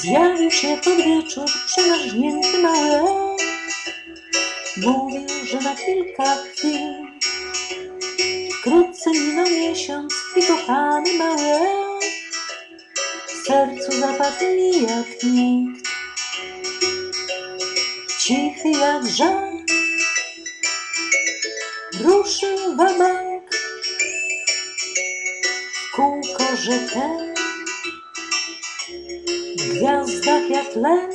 Zjawił się pod wieczór przemarznięty mały. Mówił, że na kilka chwil Wkrótce minął miesiąc i kochany mały W sercu zapadł mi jak nikt. Cichy jak żal. Ruszył W kółko rzekę gwiazdach jak len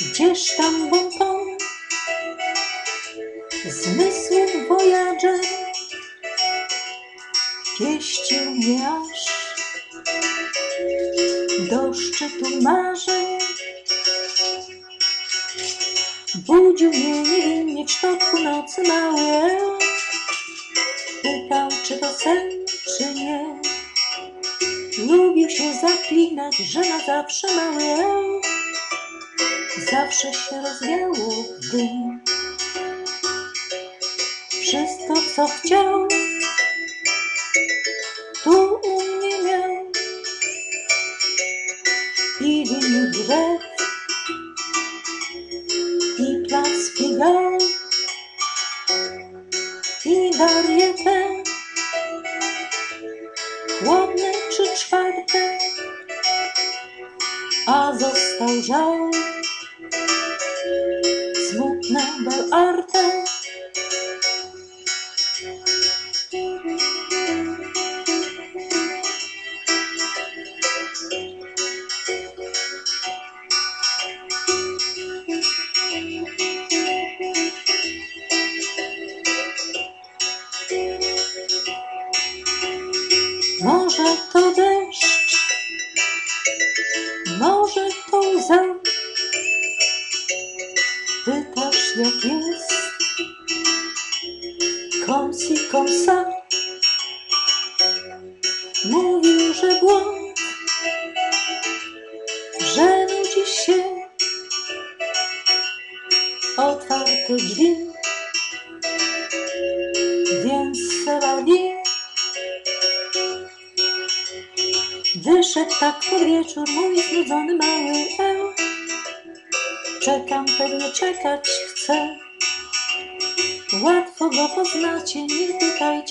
Gdzież tam bonton Zmysłów Voyager Pieścił mnie aż Do szczytu marzeń. Budził mnie niewinnie w środku nocy mały Pytał, czy to sen, czy nie Lubił się zaklinać, że na zawsze mały elf Zawsze się rozwiało w dym Wszystko, co chciał Tu u mnie miał. I winił drzew I plac Pigalle I warietę Chłodne czy czwarte A został żal Smutne bel arte Może to deszcz, może to łza. Pytasz jak jest, comme si comme ça. Mówił, że błąd, że nudzi się. Otwarte drzwi, więc c'est la Wyszedł tak pod wieczór mój znudzony mały elf. Czekam, pewnie czekać chcę. Łatwo go poznacie, nie pytajcie